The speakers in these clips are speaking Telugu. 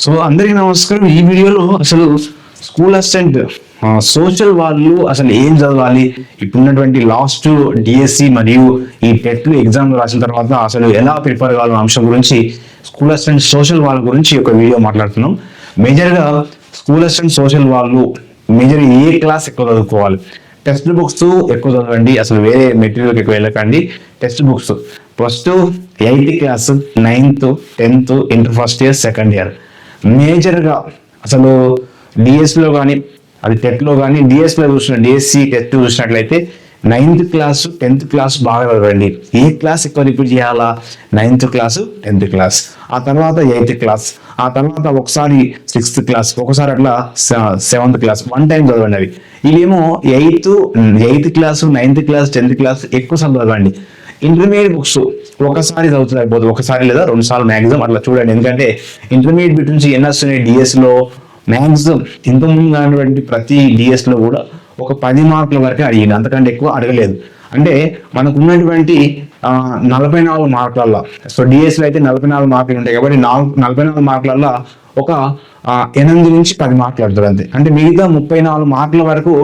సో అందరికీ నమస్కారం. ఈ వీడియోలో అసలు స్కూల్ అసిస్టెంట్ సోషల్ వాళ్ళు అసలు ఏం చదవాలి? ఇప్పుడున్నటువంటి లాస్ట్ డిఎస్సి మరియు ఈ టెట్లు ఎగ్జామ్ రాసిన తర్వాత అసలు ఎలా ప్రిపేర్ కావాలన్న అంశం గురించి స్కూల్ అసిస్టెంట్ సోషల్ వాళ్ళ గురించి ఒక వీడియో మాట్లాడుతున్నాం. మేజర్గా స్కూల్ అసిస్టెంట్ సోషల్ వాళ్ళు మేజర్ ఏ క్లాస్ ఎక్కువ చదువుకోవాలి? టెక్స్ట్ బుక్స్ ఎక్కువ చదవండి అసలు వేరే మెటీరియల్కి ఎక్కువ వెళ్ళకండి. Text books. First eighth class ninth tenth inter first year second year. మేజర్గా అసలు డిఎస్లో కానీ అది టెట్లో కానీ డిఎస్లో చూసిన డిఎస్సి టెట్ చూసినట్లయితే నైన్త్ క్లాస్ టెన్త్ క్లాస్ బాగా చదవండి. ఏ క్లాస్ ఎక్కువ రిపీట్ చేయాలా? Ninth class tenth class. ఆ తర్వాత ఎయిత్ క్లాస్. ఆ తర్వాత ఒకసారి సిక్స్త్ క్లాస్ ఒకసారి అట్లా సెవెంత్ క్లాస్. వన్ టైం చదవండి అవి ఇవేమో eighth eighth class ninth class tenth class ఎక్కువ సార్లు చదవండి. ఇంటర్మీడియట్ బుక్స్ ఒకసారి చదువుతున్నారు పోతే ఒకసారి లేదా రెండు సార్లు మ్యాక్సిమం అట్లా చూడండి. ఎందుకంటే ఇంటర్మీడియట్ బిట్ నుంచి ఎన్ఎస్ డిఎస్లో మ్యాక్సిమం ఇంతకుముందు ఉన్నటువంటి ప్రతి డిఎస్లో కూడా ఒక పది మార్కుల వరకే అడిగింది అంతకంటే ఎక్కువ అడగలేదు. అంటే మనకు ఉన్నటువంటి నలభై నాలుగు మార్కులల్లో సో డిఎస్లో అయితే నలభై నాలుగు మార్కులు ఉంటాయి కాబట్టి నాలుగు నలభై నాలుగు మార్కులల్లో ఒక ఎనిమిది నుంచి పది మార్కులు అడుగుతారు అంతే. అంటే మిగతా ముప్పై నాలుగు మార్కుల వరకు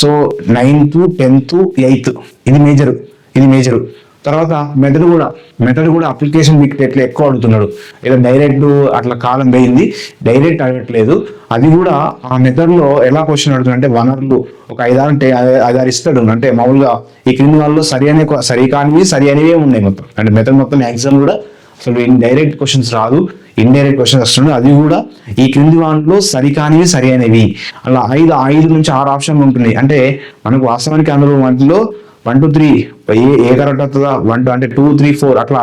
సో నైన్త్ టెన్త్ ఎయిత్ ఇది మేజరు ఇది మేజరు తర్వాత మెథడ్ కూడా మెథడ్ కూడా అప్లికేషన్ మీకు ఎట్లా ఎక్కువ అడుగుతున్నాడు. ఏదో డైరెక్ట్ అట్లా కాలం పోయింది డైరెక్ట్ అడగట్లేదు. అది కూడా ఆ మెదడులో ఎలా క్వశ్చన్ అడుగుతుంది అంటే వనరులు ఒక ఐదారు అంటే ఐదారు ఇస్తాడు. అంటే మామూలుగా ఈ క్రింది వాళ్ళు సరి అనే సరి కానివి సరి అనేవే ఉన్నాయి మొత్తం. అంటే మెథడ్ మొత్తం మ్యాక్సిమం కూడా అసలు ఇన్ డైరెక్ట్ క్వశ్చన్స్ రాదు ఇండైరెక్ట్ క్వశ్చన్స్ వస్తున్నాయి అది కూడా ఈ క్రింది వాటిలో సరికానివి సరి అనేవి. అలా ఐదు ఐదు నుంచి ఆరు ఆప్షన్లు ఉంటుంది అంటే మనకు వాస్తవానికి అందులో వాటిలో వన్ టూ త్రీ ఏ ఏ కరెక్ట్ అవుతుందా వన్ టూ అంటే టూ త్రీ ఫోర్ అట్లా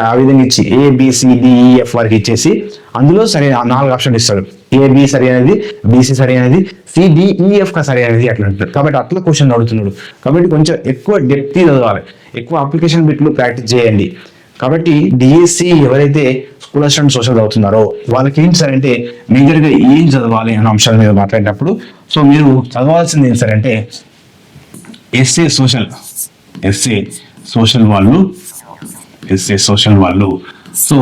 ఆ విధంగా ఇచ్చి ఏ బిసిడిఈఎఫ్ e, వరకు ఇచ్చేసి అందులో సరే నాలుగు ఆప్షన్ ఇస్తాడు. ఏబి సరి అనేది బీసీ సరి అనేది సిడిఈఎఫ్ e, సరి అనేది అట్లా అంటాడు. కాబట్టి అట్లా క్వశ్చన్ అడుగుతున్నాడు. కాబట్టి కొంచెం ఎక్కువ డెప్త్ చదవాలి. ఎక్కువ అప్లికేషన్ బిట్లు ప్రాక్టీస్ చేయండి. కాబట్టి డిఎస్సి ఎవరైతే స్కూల్ అసిస్టెంట్ సోషల్ చదువుతున్నారో వాళ్ళకి ఏంటి సార్ అంటే మేజర్గా ఏం చదవాలి అనే అంశాల మీద మాట్లాడినప్పుడు సో మీరు చదవాల్సింది ఏంటి సార్ అంటే ఎస్ఏ సోషల్. ఎస్ఏ సోషల్ వాళ్ళు ఎస్ఏ సోషల్ వాళ్ళు. సో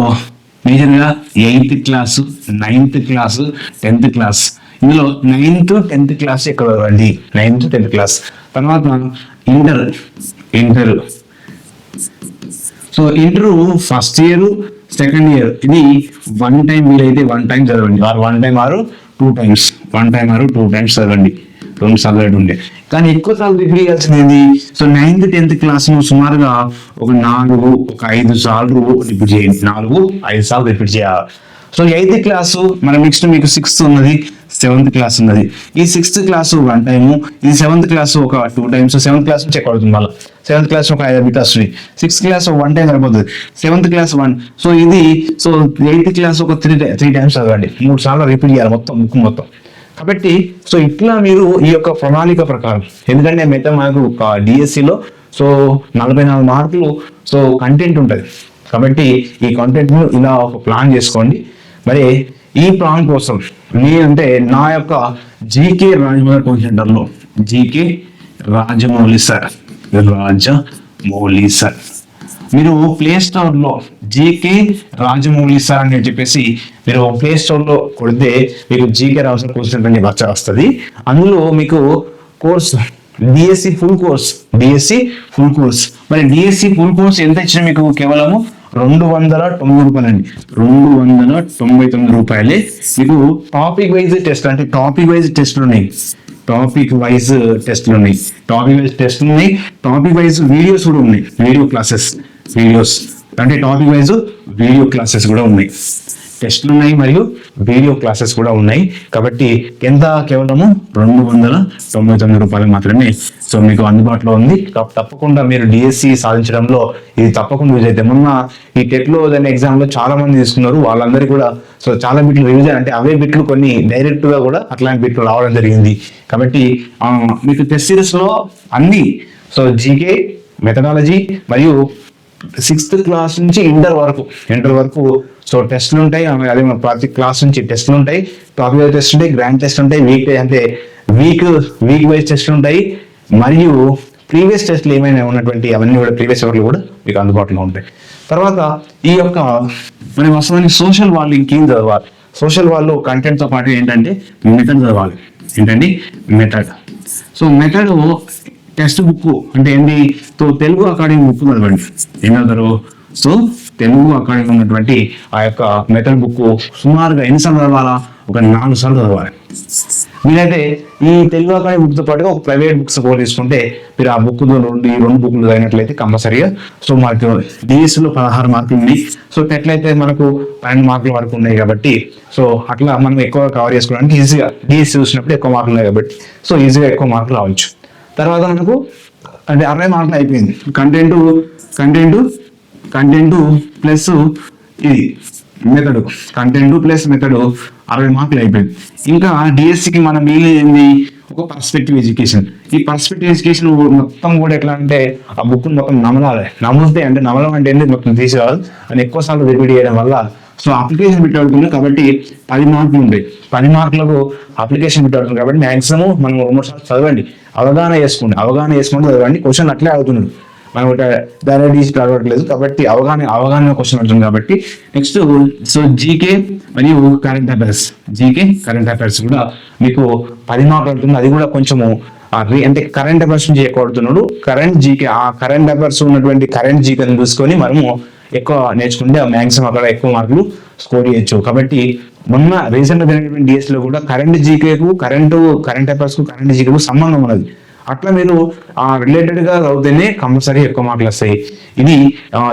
మేజర్గా eighth class ninth class tenth class. ఇందులో నైన్త్ టెన్త్ క్లాస్ ఇక్కడ చదవండి నైన్త్ టెన్త్ క్లాస్. తర్వాత inter inter. So inter first year second year. ఇది వన్ టైం వీలైతే వన్ టైం చదవండి. ఆరు వన్ టైం ఆరు టూ టైమ్స్. వన్ టైం ఆరు టూ టైమ్స్ చదవండి. రెండు సార్లు ఉండే. కానీ ఎక్కువ సార్లు రిపీట్ చేయాల్సింది సో నైన్త్ టెన్త్ క్లాస్ను సుమారుగా ఒక నాలుగు ఒక ఐదు సార్లు రిపీట్ చేయండి. నాలుగు ఐదు సార్లు రిపీట్ చేయాలి. సో ఎయిత్ క్లాసు మన నెక్స్ట్ మీకు సిక్స్త్ ఉన్నది సెవెంత్ క్లాస్ ఉన్నది. ఈ సిక్స్త్ క్లాస్ వన్ టైము ఈ సెవెంత్ క్లాస్ ఒక two times seventh class check అవుతుంది మళ్ళీ. సెవెంత్ క్లాస్ ఒక ఐదు బిట్ వస్తుంది. సిక్స్త్ క్లాస్ వన్ టైం సరిపోతుంది. సెవెంత్ క్లాస్ వన్ సో ఇది సో ఎయిత్ క్లాస్ ఒక త్రీ త్రీ టైమ్స్ చదవండి. మూడు సార్లు రిపీట్ చేయాలి మొత్తం బుక్ మొత్తం. కాబట్టి సో ఇట్లా మీరు ఈ యొక్క ప్రణాళిక ప్రకారం ఎందుకంటే మిగతా మనకు డిఎస్సిలో సో నలభై నాలుగు మార్కులు సో కంటెంట్ ఉంటుంది. కాబట్టి ఈ కంటెంట్ను ఇలా ఒక ప్లాన్ చేసుకోండి. మరి ఈ ప్లాన్ కోసం నేనంటే నా యొక్క జీకే రాజమౌళి కోచింగ్ సెంటర్లో GK Rajamouli sir Rajamouli sir. మీరు ప్లే స్టోర్లో జీకే రాజమౌళి సార్ అని చెప్పేసి మీరు ప్లే స్టోర్లో కొడితే మీకు జీకే రాజమౌళి కోర్స్ అని వచ్చా వస్తుంది. అందులో మీకు course DSC full course DSC full course మరి డిఎస్సి ఫుల్ కోర్స్ ఎంత ఇచ్చిన మీకు కేవలము రెండు వందల తొంభై రూపాయలు అండి రెండు వందల తొంభై తొమ్మిది రూపాయలే. మీకు టాపిక్ వైజ్ టెస్ట్ అంటే టాపిక్ వైజ్ టెస్ట్లు ఉన్నాయి. టాపిక్ వైజ్ టెస్ట్లు ఉన్నాయి. టాపిక్ వైజ్ టెస్ట్ ఉన్నాయి. టాపిక్ వైజ్ వీడియోస్ కూడా ఉన్నాయి. Video classes videos. అంటే టాపిక్ వైజ్ వీడియో క్లాసెస్ కూడా ఉన్నాయి. టెస్ట్లు ఉన్నాయి మరియు వీడియో క్లాసెస్ కూడా ఉన్నాయి. కాబట్టి ఎంత కేవలము రెండు వందల తొంభై తొమ్మిది రూపాయలు మాత్రమే. సో మీకు అందుబాటులో ఉంది. కాబట్టి తప్పకుండా మీరు డిఎస్సి సాధించడంలో ఇది తప్పకుండా యూజ్ అయితే మొన్న ఈ టెట్లో దాని ఎగ్జామ్లో చాలా మంది తీసుకున్నారు. వాళ్ళందరికీ కూడా సో చాలా బిట్లు రివిజన్ అంటే అవే బిట్లు కొన్ని డైరెక్ట్గా కూడా అట్లాంటి బిట్లు రావడం జరిగింది. కాబట్టి మీకు టెస్ట్ సిరీస్లో అన్ని సో జీకే మెథడాలజీ మరియు సిక్స్త్ క్లాస్ నుంచి ఇంటర్ వరకు. ఇంటర్ వరకు సో టెస్ట్లు ఉంటాయి అదే మన ప్రతి క్లాస్ నుంచి టెస్ట్లు ఉంటాయి టాపిక్ టెస్ట్ ఉంటాయి గ్రాండ్ టెస్ట్ ఉంటాయి వీక్ అంటే వీక్ వీక్ వైజ్ టెస్ట్లు ఉంటాయి మరియు ప్రీవియస్ టెస్ట్లు ఏమైనా ఉన్నటువంటి అవన్నీ కూడా ప్రీవియస్ ఎవర్లు కూడా మీకు అందుబాటులో ఉంటాయి. తర్వాత ఈ యొక్క మనం అసలు సోషల్ వాళ్ళు ఇంకేం చదవాలి? సోషల్ వాళ్ళు కంటెంట్తో పాటు ఏంటంటే మెథడ్ చదవాలి. ఏంటండి? Method so method text book అంటే ఏంటి సో తెలుగు అకాడమీ బుక్ చదవండి ఏమవుతారు సో తెలుగు అకాడమీ ఉన్నటువంటి ఆ యొక్క మెథడ్ బుక్ సుమారుగా ఎన్నిసార్లు చదవాలా? ఒక నాలుగు సార్లు చదవాలి. మీరైతే ఈ తెలుగు అకాడమీ బుక్తో పాటుగా ఒక ప్రైవేట్ బుక్స్ కూడా తీసుకుంటే మీరు ఆ బుక్ రెండు ఈ రెండు బుక్లు చదివినట్లయితే కంపల్సరీగా సో మనకు డిఎస్సిలో పదహారు మార్కులు ఉంది. సో ఎట్లయితే మనకు పన్నెండు మార్కుల వరకు ఉన్నాయి కాబట్టి సో అట్లా మనం ఎక్కువ కవర్ చేసుకోవడానికి ఈజీగా డిఎస్సి చూసినప్పుడు ఎక్కువ మార్కులు ఉన్నాయి కాబట్టి. సో ఈజీగా ఎక్కువ మార్కులు రావచ్చు. తర్వాత మనకు అంటే అరవై మార్కులు అయిపోయింది. కంటెంట్ కంటెంట్ కంటెంట్ ప్లస్ ఇది మెథడ్ కంటెంట్ ప్లస్ మెథడ్ అరవై మార్కులు అయిపోయింది. ఇంకా డిఎస్సికి మనం మిగిలింది ఒక పర్స్పెక్టివ్ ఎడ్యుకేషన్ ఈ పర్స్పెక్టివ్ ఎడ్యుకేషన్ మొత్తం కూడా ఎట్లా అంటే ఆ బుక్ మొత్తం నమలాలి. నమలితే అంటే నమలం అంటే ఏంటి మొత్తం తీసేవాళ్ళు అని ఎక్కువ సార్లు రిపీట్ చేయడం వల్ల సో అప్లికేషన్ బిట్ కాబట్టి పది మార్కులు ఉంటాయి. పది మార్కులకు అప్లికేషన్ బిట్ కాబట్టి మాక్సిమం మనం రెండు మూడు సార్లు చదవండి. అవగాహన చేసుకోండి. అవగాహన చేసుకుంటే చదవండి. క్వశ్చన్ అట్లే అవుతున్నాడు మనం డైరెక్ట్ ఈజీ అడగట్లేదు కాబట్టి అవగాహన అవగాహన క్వశ్చన్ అవుతుంది కాబట్టి నెక్స్ట్ సో జీకే మరియు current affairs GK current affairs కూడా మీకు పది మార్కులు అవుతుంది. అది కూడా కొంచెము అంటే కరెంట్ అఫైర్స్ నుంచి ఎక్కువ అడుగుతున్నాడు కరెంట్ జీకే ఆ కరెంట్ అఫైర్స్ ఉన్నటువంటి కరెంట్ జీకేని చూసుకొని మనము ఎక్కువ నేర్చుకుంటే మ్యాక్సిమం అక్కడ ఎక్కువ మార్కులు స్కోర్ చేయొచ్చు. కాబట్టి మొన్న రీసెంట్ జరిగినటువంటి డిఎస్లో కూడా కరెంట్ జీకేకు కరెంటు కరెంట్ అఫైర్స్కు కరెంట్ జీకేకు సంబంధం ఉన్నది. అట్లా మీరు ఆ రిలేటెడ్గా చదివితేనే కంపల్సరీ ఎక్కువ మార్కులు వస్తాయి. ఇది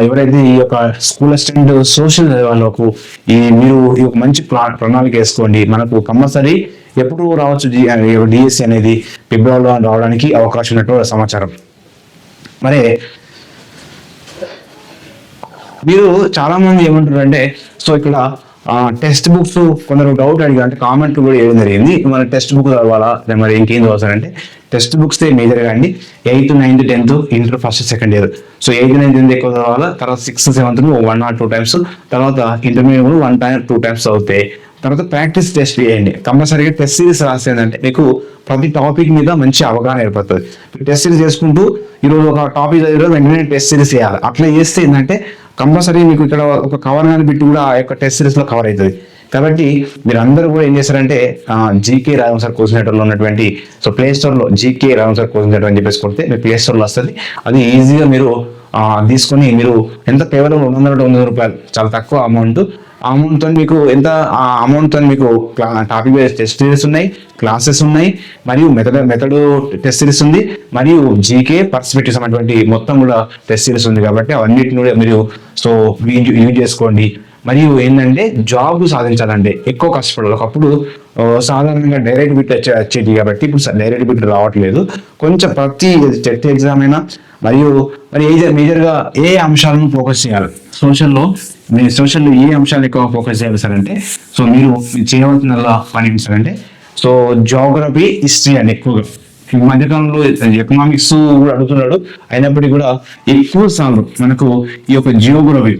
ఎవరైతే ఈ యొక్క స్కూల్ అసిస్టెంట్ సోషల్ వాళ్ళకు ఈ మీరు ఈ ఒక మంచి ప్లాట్ ప్రణాళిక వేసుకోండి. మనకు కంపల్సరీ ఎప్పుడు రావచ్చు డిఎస్సి అనేది. ఫిబ్రవరిలో రావడానికి అవకాశం ఉన్నట్టు సమాచారం. మరి మీరు చాలా మంది ఏమంటారు అంటే సో ఇక్కడ టెక్స్ట్ బుక్స్ కొందరు డౌట్ అడిగారు. అంటే కామెంట్ కూడా వేయడం జరిగింది. మన టెక్స్ట్ బుక్ చదవాలా? లేదా మరి ఇంకేం చదవాలంటే టెక్స్ట్ బుక్స్ మేజర్గా అండి. Eighth ninth tenth inter first second year so eighth ninth tenth ఎక్కువ చదవాలా? తర్వాత sixth seventh one or two times తర్వాత intermediate one time two times చదివితే తర్వాత ప్రాక్టీస్ టెస్ట్ చేయండి. కంపల్సరీగా టెస్ట్ సిరీస్ రాసేదంటే మీకు ప్రతి టాపిక్ మీద మంచి అవగాహన ఏర్పడుతుంది. టెస్ట్ సిరీస్ చేసుకుంటూ ఈరోజు ఒక టాపిక్ చదివిన వెంటనే టెస్ట్ సిరీస్ చేయాలి. అట్లా చేస్తే ఏంటంటే కంపల్సరీ మీకు ఇక్కడ ఒక కవర్ కానీ బిట్ కూడా ఆ యొక్క టెస్ట్ సిరీస్లో కవర్ అవుతుంది. కాబట్టి మీరు అందరూ కూడా ఏం చేస్తారంటే జీకే రాఘవన్ సార్ కోచింగ్ సెంటర్లో ఉన్నటువంటి సో ప్లే స్టోర్లో GK Raghavan sir coaching centre అని చెప్పేసి కొడితే మీరు ప్లే స్టోర్లో వస్తుంది. అది ఈజీగా మీరు తీసుకొని మీరు ఎంత కేవలం రెండు వందల రెండు వందల రూపాయలు చాలా తక్కువ అమౌంట్ ఆ అమౌంట్తో మీకు ఎంత ఆ అమౌంట్తో మీకు టాపిక్ వైజ్ టెస్ట్ సిరీస్ ఉన్నాయి క్లాసెస్ ఉన్నాయి మరియు మెథడ్ మెథడ్ టెస్ట్ సిరీస్ ఉంది మరియు జీకే పర్స్పెక్టివ్స్ అనేటువంటి మొత్తం కూడా టెస్ట్ సిరీస్ ఉంది కాబట్టి అవన్నిటిని కూడా మీరు సో యూజ్ చేసుకోండి. మరియు ఏంటంటే జాబ్ సాధించాలంటే ఎక్కువ కష్టపడాలి. ఒకప్పుడు సాధారణంగా డైరెక్ట్ బిట్ వచ్చే వచ్చేది కాబట్టి ఇప్పుడు డైరెక్ట్ బిట్ రావట్లేదు. కొంచెం ప్రతి టెట్ ఎగ్జామ్ అయినా మరియు మరి ఏ మేజర్గా ఏ అంశాలను ఫోకస్ చేయాలి? సోషల్లో మీరు సోషల్లో ఏ అంశాలు ఎక్కువ ఫోకస్ చేయాలి సార్ అంటే సో మీరు చేయవలసిన పని ఏంటి సార్ అంటే సో జోగ్రఫీ హిస్టరీ అండి ఎక్కువగా. ఈ మధ్యకాలంలో ఎకనామిక్స్ కూడా అడుగుతున్నాడు అయినప్పటికీ కూడా ఎక్కువ సార్లు మనకు ఈ యొక్క జియోగ్రఫీ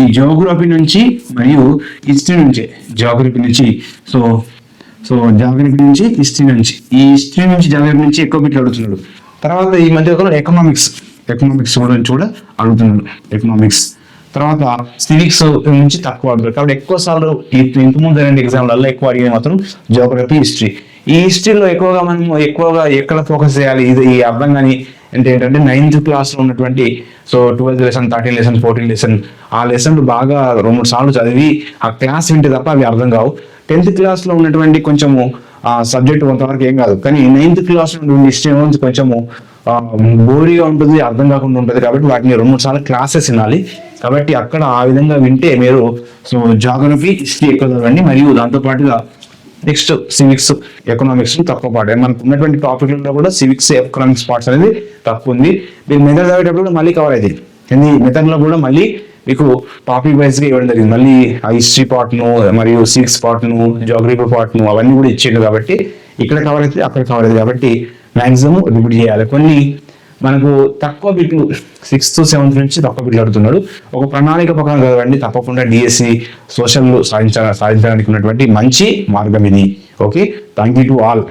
ఈ జియోగ్రఫీ నుంచి మరియు హిస్టరీ నుంచి జియోగ్రఫీ నుంచి సో సో జాగ్రఫీ నుంచి హిస్టరీ నుంచి ఈ హిస్టరీ నుంచి జాగ్రఫీ నుంచి ఎక్కువ బిట్లు అడుగుతున్నాడు. తర్వాత ఈ మధ్య కాలంలో ఎకనామిక్స్ ఎకనామిక్స్ కూడా అడుగుతున్నాడు ఎకనామిక్స్ తర్వాత సివిక్స్ నుంచి తక్కువ అడుగుతారు. కాబట్టి ఎక్కువ సార్లు ఇంతకుముందు ముందు రెండు ఎగ్జామ్లలో ఎక్కువ అడిగేది మాత్రం జోగ్రఫీ హిస్టరీ ఈ హిస్టరీలో ఎక్కువగా మనం ఎక్కువగా ఎక్కడ ఫోకస్ చేయాలి? ఇది ఈ అర్థం కానీ అంటే ఏంటంటే నైన్త్ క్లాస్లో ఉన్నటువంటి so twelfth lesson thirteen lesson fourteen lesson ఆ లెసన్లు బాగా రెండు మూడు సార్లు చదివి ఆ క్లాస్ వింటే తప్ప అవి అర్థం కావు. టెన్త్ క్లాస్లో ఉన్నటువంటి కొంచెము ఆ సబ్జెక్ట్ కొంతవరకు ఏం కాదు. కానీ నైన్త్ క్లాస్ హిస్టరీ నుంచి కొంచెము బోరీగా ఉంటుంది అర్థం కాకుండా ఉంటుంది కాబట్టి వాటిని రెండు మూడు సార్లు క్లాసెస్ వినాలి. కాబట్టి అక్కడ ఆ విధంగా వింటే మీరు సో జాగ్రఫీ హిస్టరీ ఎక్కువ చదవండి మరియు దాంతోపాటుగా నెక్స్ట్ సివిక్స్ ఎకనామిక్స్ తక్కువ పాట. మనకు ఉన్నటువంటి టాపిక్లలో కూడా సివిక్స్ ఎకనామిక్స్ పార్ట్స్ అనేది తక్కువ ఉంది. మీరు మెథడ్ చదివేటప్పుడు కూడా మళ్ళీ కవర్ అయింది ఇది మెథడ్లో కూడా మళ్ళీ మీకు టాపిక్ వైజ్గా ఇవ్వడం జరిగింది. మళ్ళీ ఆ హిస్టరీ పార్ట్ను మరియు సివిక్స్ పార్ట్ను జాగ్రఫీ పార్ట్ను అవన్నీ కూడా ఇచ్చిండు కాబట్టి ఇక్కడ కవర్ అయితే అక్కడ కవర్ అయింది కాబట్టి మ్యాక్సిమం రిపీట్ చేయాలి. కొన్ని మనకు తక్కువ బిట్లు సిక్స్త్ సెవెంత్ నుంచి తక్కువ బిట్లు అడుగుతున్నాడు. ఒక ప్రణాళిక ప్రకారం చదవండి తప్పకుండా డిఎస్సి సోషల్ సాధించ సాధించడానికి ఉన్నటువంటి మంచి మార్గం ఇది. Okay thank you to all